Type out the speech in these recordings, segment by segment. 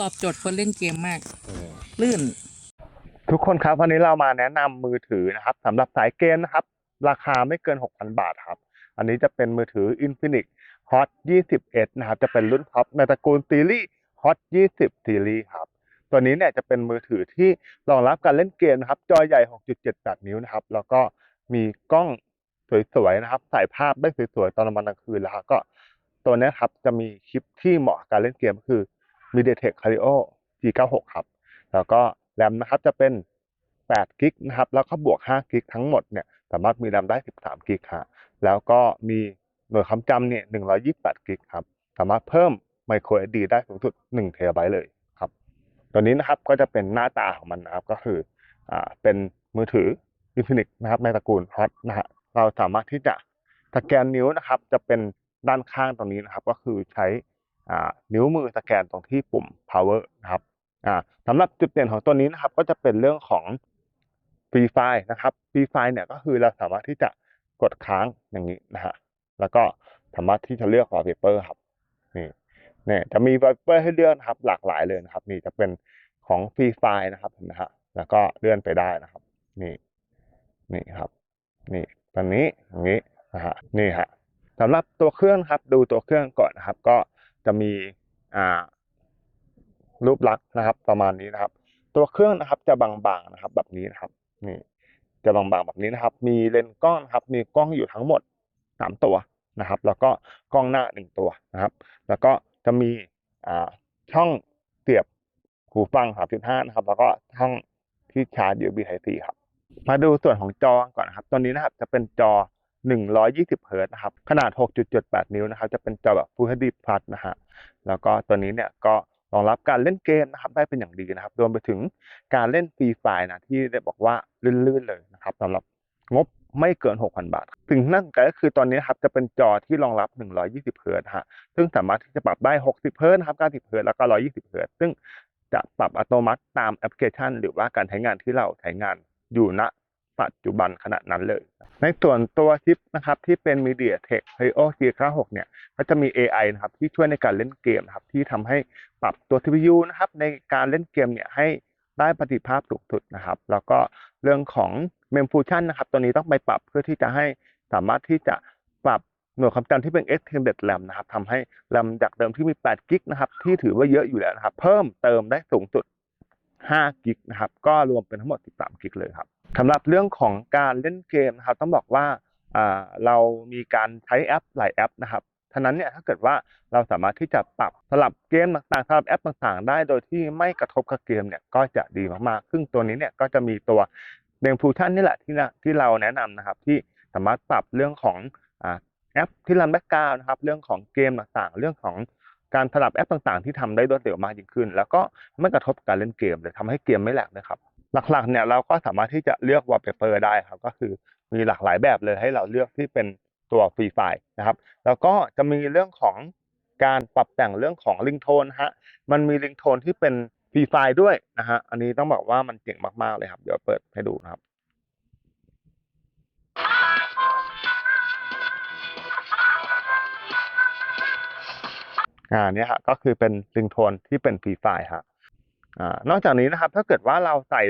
ตอบโจทย์คนเล่นเกมมาก ลื่น ทุกคนครับวันนี้เรามาแนะนำมือถือนะครับสำหรับสายเกมนะครับ ราคาไม่เกิน 6,000 บาทครับ อันนี้จะเป็นมือถือ Infinix Hot 20นะครับ จะเป็นรุ่นท็อปในตระกูลซีรีส์ Hot 20 ซีรีส์ครับ ตัวนี้เนี่ยจะเป็นมือถือที่รองรับการเล่นเกมนะครับ จอใหญ่ 6.78 นิ้วนะครับ แล้วก็มีกล้องสวยๆนะครับ ถ่ายภาพได้สวยๆ ตอนกลางวันกลางคืนแล้วครับก็ตัวเนี้ยครับจะมีชิปที่เหมาะกับการเล่นเกมก็คือ MediaTek Helio G96 ครับ แล้วก็แรมนะครับจะเป็น8กิกนะครับ แล้วก็บวก5กิกทั้งหมดเนี่ยสามารถมีแรมได้ 13กิกฮะแล้วก็มีหน่วยความจำเนี่ย128กิกครับ สามารถเพิ่ม micro SD ได้สูงสุด1เทราไบต์เลยครับ ตัวนี้นะครับก็จะเป็นหน้าตาของมันนะครับก็คืออ่าเป็นมือถือ Infinix นะครับในตระกูล Hot นะฮะเราสามารถที่จะสแกนนิ้วนะครับ จะเป็นด้านข้างตรงนี้นะครับ ก็คือใช้ นิ้วมือสแกนตรงที่ปุ่ม power นะครับสำหรับจุดเด่นของตัวนี้นะครับ ก็จะเป็นเรื่องของฟรีไฟล์นะครับฟรีไฟล์เนี่ยก็คือเราสามารถที่จะกดค้างอย่างนี้นะฮะแล้วก็สามารถที่จะเลือก wallpaper ครับนี่เนี่ยจะมี wallpaper ให้เลือกนะครับ หลากหลายเลยนะครับ นี่จะเป็นของฟรีไฟล์นะครับนะฮะแล้วก็เลื่อนไปได้นะครับ นี่นี่ครับ นี่ตอนนี้อย่างนี้นะฮะนี่ฮะสำหรับตัวเครื่องครับ ดูตัวเครื่องก่อนนะครับ ก็ จะมีอ่ารูปลักษณ์นะครับ ประมาณนี้นะครับ ตัวเครื่องนะครับจะบางๆนะครับ แบบนี้นะครับนี่จะบางๆแบบนี้นะครับ มีเลนส์กล้องครับ มีกล้องอยู่ทั้งหมดสามตัวนะครับ แล้วก็กล้องหน้าหนึ่งตัวนะครับ แล้วก็จะมีอ่าช่องเสียบหูฟัง3.5นะครับ แล้วก็ช่องที่ชาร์จ USB Type C ครับ มาดูส่วนของจอก่อนนะครับ ตัวนี้นะครับจะเป็นจอ 120เฮิรต์นะครับ ขนาด 6.78 นิ้วนะครับ จะเป็นจอแบบ Full HD Plus นะฮะ แล้วก็ตัวนี้เนี่ยก็รองรับการเล่นเกมนะครับ ได้เป็นอย่างดีนะครับ รวมไปถึงการเล่นฟรีไฟล์นะที่ได้บอกว่าลื่นๆเลยนะครับสำหรับงบไม่เกิน 6,000 บาทสิ่งที่นก็คือตอนนี้นครับจะเป็นจอที่รองรับ 120เฮิรต์ฮะ ซึ่งสามารถที่จะปรับได้ 60เฮิรตซ์นะครับ 90เฮิรต์แล้วก็ 120เฮิรต์ซึ่งจะปรับอัตโนมัติตามแอปพลิเคชัน หรือว่าการใช้งานที่เราใช้งานอยู่ณ ปัจจุบันขณะนั้นเลย ในส่วนตัวชิปนะครับที่เป็น MediaTek Helio G96 เนี่ยก็จะมี AI นะครับที่ช่วยในการเล่นเกมนะครับที่ทำให้ปรับตัว CPU นะครับในการเล่นเกมเนี่ยให้ได้ประสิทธิภาพสูงสุดนะครับ แล้วก็เรื่องของ Mem Fusion นะครับ ตัวนี้ต้องไปปรับเพื่อที่จะให้สามารถที่จะปรับหน่วยความจำที่เป็น extended RAM นะครับทำให้ RAM จากเดิมที่มี8 g b นะครับ ที่ถือว่าเยอะอยู่แล้วนะครับ เพิ่มเติมได้สูงสุด 5 กิกนะครับ ก็รวมเป็นทั้งหมด 13 กิกเลยครับ สำหรับเรื่องของการเล่นเกมนะครับต้องบอกว่าเรามีการใช้แอปหลายแอปนะครับฉะนั้นเนี่ยถ้าเกิดว่าเราสามารถที่จะปรับสลับเกมต่างๆสลับแอปต่างๆ ได้โดยที่ไม่กระทบกับเกมเนี่ยก็จะดีมากๆ ซึ่งตัวนี้เนี่ยก็จะมีตัวเดมฟูชันนี่แหละที่ที่เราแนะนำนะครับที่สามารถปรับเรื่องของอแอปที่รันแบ็กกราวนะครับเรื่องของเกมต่างๆ เรื่องของการสลับแอปต่างๆ ที่ทำได้รวดเร็วมากยิ่งขึ้น แล้วก็ไม่กระทบการเล่นเกมเลยทำให้เกมไม่แหลกนะครับ หลักๆเนี่ยเราก็สามารถที่จะเลือก wallpaper ได้ครับก็คือมีหลากหลายแบบเลยให้เราเลือกที่เป็นตัวฟรีไฟล์นะครับ แล้วก็จะมีเรื่องของการปรับแต่งเรื่องของลิงโทนฮะมันมีลิงโทนที่เป็นฟรีไฟล์ด้วยนะฮะอันนี้ต้องบอกว่ามันเจ๋งมากๆเลยครับ เดี๋ยวเปิดให้ดูนะครับอ่าเนี่ยฮะก็คือเป็นลิงโทนที่เป็นฟรีไฟล์ฮะ อ่านอกจากนี้นะครับ ถ้าเกิดว่าเราใส่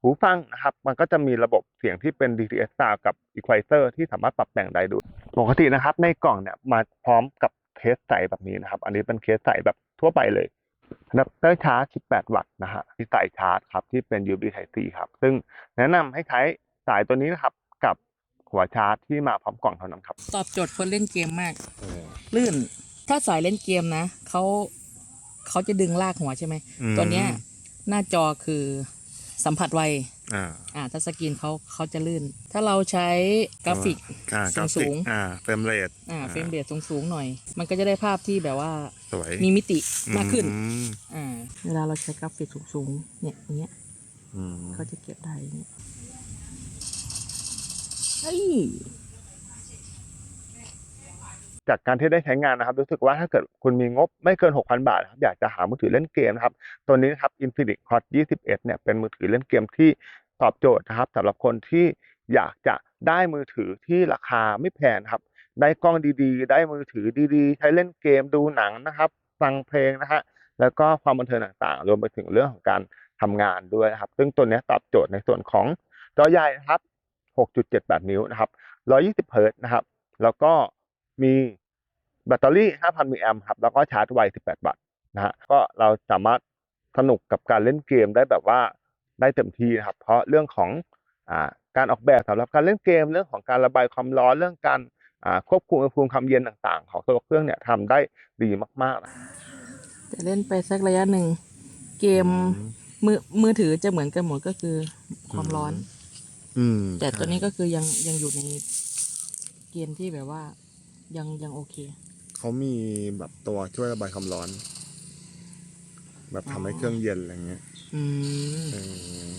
หูฟังนะครับ มันก็จะมีระบบเสียงที่เป็น DTS Sound กับ Equalizer ที่สามารถปรับแต่งได้ด้วยปกตินะครับ ในกล่องเนี่ยมาพร้อมกับเคสใสแบบนี้นะครับ อันนี้เป็นเคสใสแบบทั่วไปเลยอะแดปเตอร์ชาร์จ 18 วัตต์นะฮะที่ใส่ชาร์จครับที่เป็น USB Type C ครับ ซึ่งแนะนำให้ใช้สายตัวนี้นะครับกับหัวชาร์จที่มาพร้อมกล่องเท่านั้นครับ ตอบโจทย์คนเล่นเกมมาก ลื่น ถ้าสายเล่นเกมนะเขาเขาจะดึงลากหัวใช่ไหมอืมตัวเนี้ย หน้าจอคือสัมผัสไวอ่าอ่าถ้าสกรีนเขาเขาจะลื่น ถ้าเราใช้กราฟิกอ่าสูงสูงอ่าเฟรมเรทอ่าเฟรมเรทสูงๆหน่อย มันก็จะได้ภาพที่แบบว่าสวยมีมิติมากขึ้นอืมอ่าเวลาเราใช้กราฟิกสูงๆเนี่ยอย่างเงี้ยอืมเขาจะเก็บได้อย่างเงี้ยเฮ้ย จากการที่ได้ใช้งานนะครับ รู้สึกว่าถ้าเกิดคุณมีงบไม่เกิน 6,000 บาทครับอยากจะหามือถือเล่นเกมนะครับตัวนี้นะครับ Infinix Hot 21เนี่ยเป็นมือถือเล่นเกมที่ตอบโจทย์นะครับสำหรับคนที่อยากจะได้มือถือที่ราคาไม่แพงครับได้กล้องดีๆ ได้มือถือดีๆ ใช้เล่นเกมดูหนังนะครับ ฟังเพลงนะฮะแล้วก็ความบันเทิงต่างๆ รวมไปถึงเรื่องของการทำงานด้วยนะครับ ซึ่งตัวนี้ตอบโจทย์ในส่วนของจอใหญ่นะครับ 6.78 นิ้วนะครับ 120 เฮิร์ตนะครับ แล้วก็ มีแบตเตอรี่ 5,000มิลลิแอมป์ครับ แล้วก็ชาร์จไว 18 วัตต์นะฮะ ก็เราสามารถสนุกกับการเล่นเกมได้แบบว่าได้เต็มที่นะครับ เพราะเรื่องของอ่าการออกแบบสำหรับการเล่นเกม เรื่องของการระบายความร้อน เรื่องการอ่าควบคุมอุณหภูมิความเย็นต่างๆ ของตัวเครื่องเนี่ยทำได้ดีมากๆนะแต่เล่นไปสักระยะหนึ่งเกมมือมือถือจะเหมือนกันหมดก็คือความร้อน อืมแต่ตัวนี้ก็คือยังยังอยู่ในเกณฑ์ที่แบบว่า ยังยังโอเค เขามีแบบตัวช่วยระบายความร้อน แบบทำให้เครื่องเย็นอะไรเงี้ยอืมเออ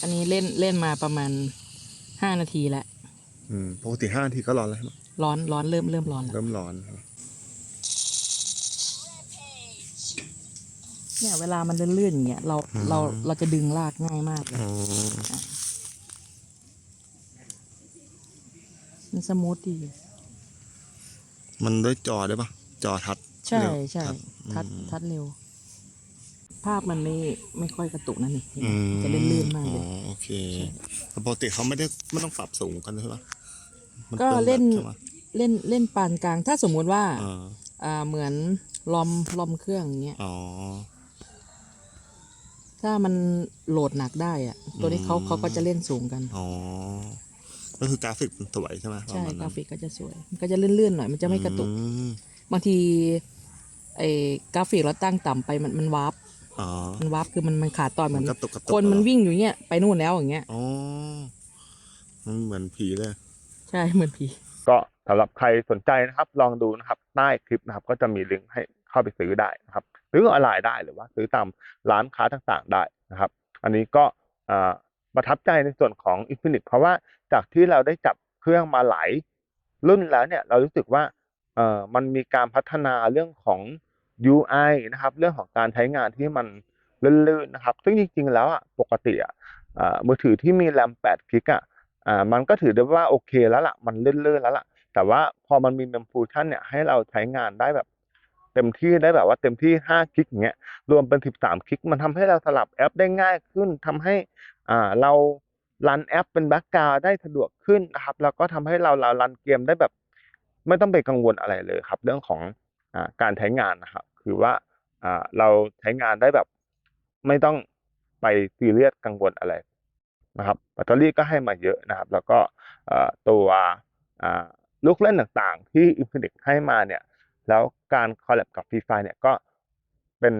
อันนี้เล่นเล่นมาประมาณห้านาทีแล้วอืมปกติห้านาทีก็ร้อนแล้วใช่ไหมร้อนร้อนเริ่มเริ่มร้อนแล้วเริ่มร้อนเนี่ยเวลามันลื่นๆอย่างเงี้ยเราเราเราจะดึงลากง่ายมากเลยอ๋อ มันสมูทดี มันด้วยจอได้ปะจอทัดใช่เร็วใช่ทัด ทัดอืม ทัดเร็ว ภาพมันไม่ไม่ค่อยกระตุกนั่นนี่อืมจะลื่นๆมากอ๋เลอยโอเคแต่ปกติเขาไม่ได้ไม่ต้องปรับสูงกันใช่ปะมันก็ติมเล่นแบบใช่ปะเล่นเล่นปานกลาง ถ้าสมมุติว่าอ่าอ่าเหมือนลอมลอมเครื่องอย่างเงี้ยอ๋อ ถ้ามันโหลดหนักได้อะตัวนี้เขาอืม เขาก็จะเล่นสูงกัน อ๋อ ก็คือกราฟิกมันสวยใช่ไหมใช่ประมณกนั้นราฟิกก็จะสวย มันก็จะลื่นๆหน่อยมันจะไม่กระตุก อืมบางทีไอ้กราฟิกเราตั้งต่ำไปมันมันวาร์ปอ๋อ มันวาร์ปคือมันมันขาดตอนเหมือนกระตุกกระตุกคนมันเหรอ วิ่งอยู่เงี้ยไปนู่นแล้วอย่างเงี้ยอ๋อมันเหมือนผีเลย ใช่เหมือนผี ก็สำหรับใครสนใจนะครับ ลองดูนะครับใต้คลิปนะครับ ก็จะมีลิงก์ให้เข้าไปซื้อได้นะครับ ซื้อออนไลน์ได้หรือว่า ซื้อตามร้านค้าต่างๆได้นะครับ อันนี้ก็อ่า ประทับใจในส่วนของ Infinix เพราะว่าจากที่เราได้จับเครื่องมาหลายรุ่นแล้วเนี่ยเรารู้สึกว่าเอ่อมันมีการพัฒนาเรื่องของ UI นะครับ เรื่องของการใช้งานที่มันลื่นๆนะครับ ซึ่งจริงๆ แล้วอะปกติอะอ่ามือถือที่มีแรม8กิกอะอ่ามันก็ถือได้ว่าโอเคแล้วล่ะ มันลื่นๆแล้วล่ะ แต่ว่าพอมันมี mem function เนี่ยให้เราใช้งานได้แบบเต็มที่ได้แบบว่าเต็มที่5คลิกอย่างเงี้ยรวมเป็น 13คลิกมันทำให้เราสลับแอปได้ง่ายขึ้นทำให้ เรารันแอปเป็นแบ็กกราวได้สะดวกขึ้นนะครับแล้วก็ทำให้เราเรารันเกมได้แบบ ไม่ต้องไปกังวลอะไรเลยครับ เรื่องของอ่าการใช้งานนะครับ คือว่าอ่าเราใช้งานได้แบบ ไม่ต้องไปซีเรียสกังวลอะไรนะครับแบตเตอรี่ก็ให้มาเยอะนะครับ แล้วก็อ่อตัวอ่าลูกเล่นต่างๆ ที่ Infinix ให้มาเนี่ย แล้วการคอลแลบกับ Free Fire เนี่ยก็เป็น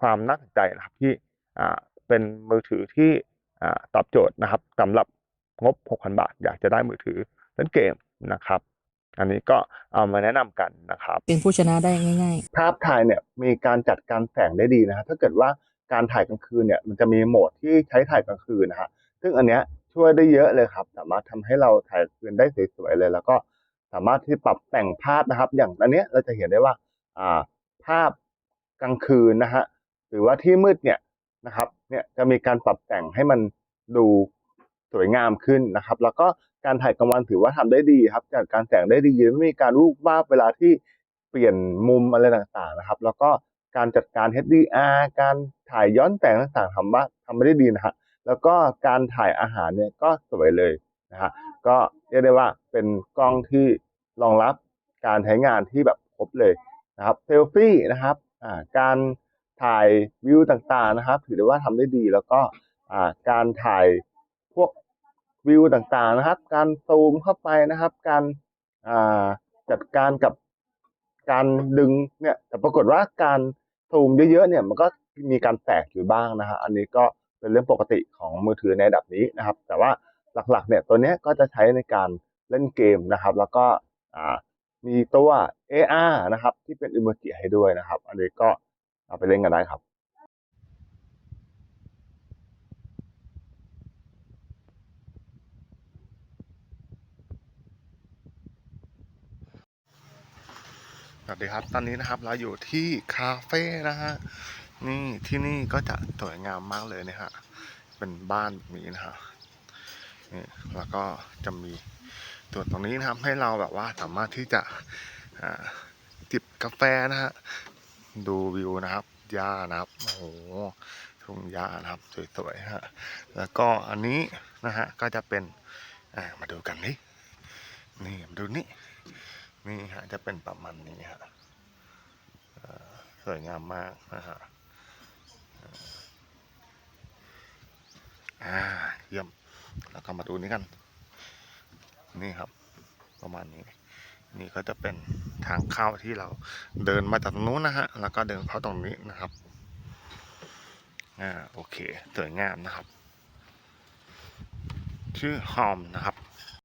ความน่าสนใจนะครับที่อ่าเป็นมือถือที่ ตอบโจทย์นะครับสำหรับงบ 6,000 บาท อยากจะได้มือถือเล่นเกมนะครับ อันนี้ก็เอามาแนะนำกันนะครับ เป็นผู้ชนะได้ง่ายภาพถ่ายเนี่ยมีการจัดการแสงได้ดีนะฮะถ้าเกิดว่าการถ่ายกลางคืนเนี่ยมันจะมีโหมดที่ใช้ถ่ายกลางคืนนะฮะซึ่งอันเนี้ยช่วยได้เยอะเลยครับ สามารถทำให้เราถ่ายกลางคืนได้สวยๆเลย แล้วก็สามารถที่ปรับแต่งภาพนะครับ อย่างอันเนี้ยเราจะเห็นได้ว่าอ่าภาพกลางคืนนะฮะหรือว่าที่มืดเนี่ยนะครับเนี่ยจะมีการปรับแต่งให้มัน ดูสวยงามขึ้นนะครับ แล้วก็การถ่ายกลางวันถือว่าทำได้ดีครับจัดการแสงได้ดีไม่มีการวูบวาบเวลาที่เปลี่ยนมุมอะไรต่างๆนะครับ แล้วก็การจัดการ HDR การถ่ายย้อนแสงต่างๆทำว่าทำไม่ได้ดีนะฮะแล้วก็การถ่ายอาหารเนี่ยก็สวยเลยนะฮะก็เรียกได้ว่าเป็นกล้องที่รองรับการใช้งานที่แบบครบเลยนะครับเซลฟี่นะครับการถ่ายวิวต่างๆนะครับ ถือได้ว่าทำได้ดีแล้วก็ การถ่ายพวกวิวต่างๆนะครับ การซูมเข้าไปนะครับ การาจัดการกับการดึงเนี่ย แต่ปรากฏว่าการซูมเยอะๆเนี่ยมันก็มีการแตกอยู่บ้างนะฮะอันนี้ก็เป็นเรื่องปกติของมือถือในระดับนี้นะครับ แต่ว่าหลักๆ เนี่ยตัวนี้ก็จะใช้ในการเล่นเกมนะครับ แล้วก็มีตัว AR นะครับ ที่เป็นอิมเมอร์ให้ด้วยนะครับ อันนี้ก็เอาไปเล่นกันได้ครับ วัสดีครับ ตอนนี้นะครับเราอยู่ที่คาเฟ่นะฮะ นี่ที่นี่ก็จะสวยงามมากเลยนะฮะ เป็นบ้านแบบนี้นะฮะ นี่แล้วก็จะมีตัวตรงนี้นะครับให้เราแบบว่าสามารถที่จะจิบกาแฟนะฮะ ดูวิวนะครับหญ้านะครับ โอ้โห ทุ่งหญ้านะครับสวยๆฮะ แล้วก็อันนี้นะฮะก็จะเป็น มาดูกันนี่นี่มาดูนี่ นี่ฮะจะเป็นประมาณนี้ฮะสวยงามมากนะฮะอ่าเยี่ยมแล้วก็มาดูนี้กัน นี่ครับ ประมาณนี้ นี่ก็จะเป็นทางเข้าที่เราเดินมาจากตรงนู้นนะฮะ แล้วก็เดินเข้าตรงนี้นะครับ อ่าโอเคสวยงามนะครับ ชื่อฮอมนะครับ